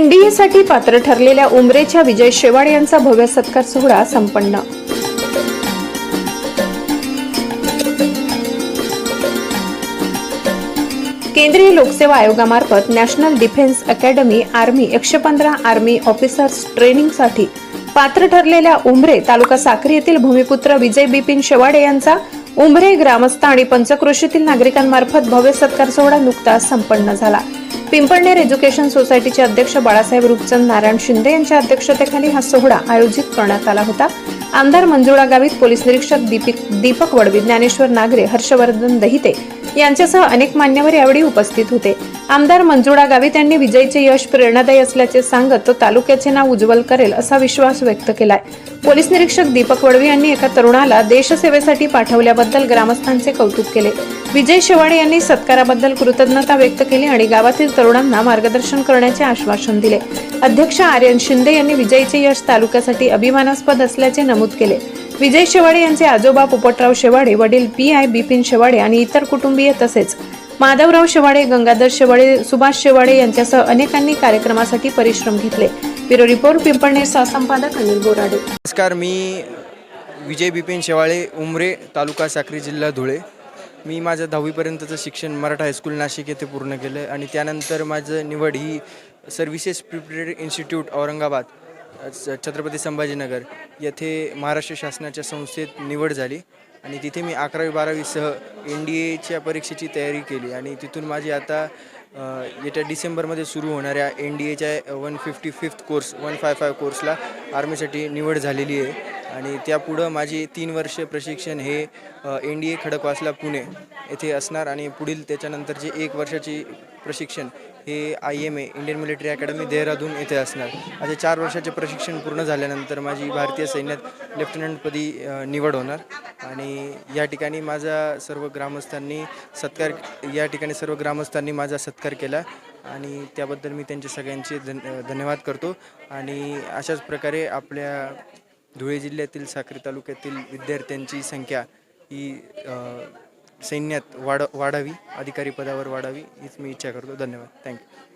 NDA साठी पात्र ठरलेल्या उमरेच्या विजय शेवाडे यांचा भव्य सत्कार सोहळा संपन्न. केंद्रीय लोकसेवा आयोगामार्फत नॅशनल डिफेन्स अकॅडमी आर्मी एकशे पंधरा आर्मी ऑफिसर्स ट्रेनिंगसाठी पात्र ठरलेल्या उमरे तालुका साक्री येथील भूमिपुत्र विजय बिपिन शेवाडे यांचा उमरे ग्रामस्थ आणि पंचक्रोशीतील नागरिकांमार्फत भव्य सत्कार सोहळा नुकताच संपन्न झाला. पिंपळनेर एज्युकेशन सोसायटीचे अध्यक्ष बाळासाहेब रूपचंद नारायण शिंदे यांच्या अध्यक्षतेखाली हा सोहळा आयोजित करण्यात आला होता. आमदार मंजुळा गावित पोलीस निरीक्षक दीपिक दीपक वडवी ज्ञानेश्वर नागरे हर्षवर्धन दहिते यांच्यासह अनेक मान्यवर यावेळी उपस्थित होते. आमदार मंजुळा गावित यांनी विजयीचे यश प्रेरणादायी असल्याचे सांगत तो तालुक्याचे नाव उज्ज्वल करेल असा विश्वास व्यक्त केलाय. पोलीस निरीक्षक दीपक वडवी यांनी एका तरुणाला देशसेवेसाठी पाठवल्याबद्दल ग्रामस्थांचे कौतुक केले. विजय शेवाडे यांनी सत्काराबद्दल कृतज्ञता व्यक्त केली आणि गावातील तरुणांना मार्गदर्शन करण्याचे आश्वासन दिले. अध्यक्ष आर्यन शिंदे यांनी विजयीचे यश तालुक्यासाठी अभिमानास्पद असल्याचे नमूद केले. विजय शेवाडे यांचे आजोबा पोपटराव शेवाडे वडील पी आय बिपिन शेवाडे आणि इतर कुटुंबीय तसेच माधवराव शेवाडे गंगाधर शेवाडे सुभाष शेवाडे यांच्यासह अनेकांनी कार्यक्रमासाठी परिश्रम घेतले. ब्युरो रिपोर्ट पिंपळनेर सहसंपादक अनिल बोराडे. नमस्कार मी विजय बिपिन शेवाळे उमरे तालुका साक्री जिल्हा धुळे. मी माझं दहावीपर्यंतचं शिक्षण मराठा हायस्कूल नाशिक येथे पूर्ण केलं आणि त्यानंतर माझं निवड ही Services Preparatory Institute Aurangabad. Chhatrapati Sambhajinagar येथे महाराष्ट्र शासनाच्या संस्थेत निवड झाली आणि तिथे मी अकरावी बारावीसह एन डी एच्या परीक्षेची तयारी केली आणि तिथून माझी आता येत्या डिसेंबरमध्ये सुरू होणाऱ्या एन डी एच्या one fifty fifth course one five five कोर्सला आर्मीसाठी निवड झालेली आहे. आणि त्यापुढं माझी तीन वर्ष प्रशिक्षण हे N D A Khadakwasla Pune येथे असणार आणि पुढील त्याच्यानंतरचे एक वर्षाची प्रशिक्षण हे I M A Indian Military Academy Dehradun येथे असणार. असे चार वर्षाचे प्रशिक्षण पूर्ण झाल्यानंतर माझी भारतीय सैन्यात लेफ्टनंटपदी निवड होणार. आणि या ठिकाणी माझा सर्व ग्रामस्थांनी सत्कार या ठिकाणी सर्व ग्रामस्थांनी माझा सत्कार केला आणि त्याबद्दल मी त्यांचे सगळ्यांचे धन धन्यवाद करतो. आणि अशाच प्रकारे आपल्या धुळे जिल्ह्यातील साक्री तालुक्यातील विद्यार्थ्यांची संख्या ही सैन्यात वाढ वाढावी अधिकारी पदावर वाढावी हीच मी इच्छा करतो. धन्यवाद. थँक्यू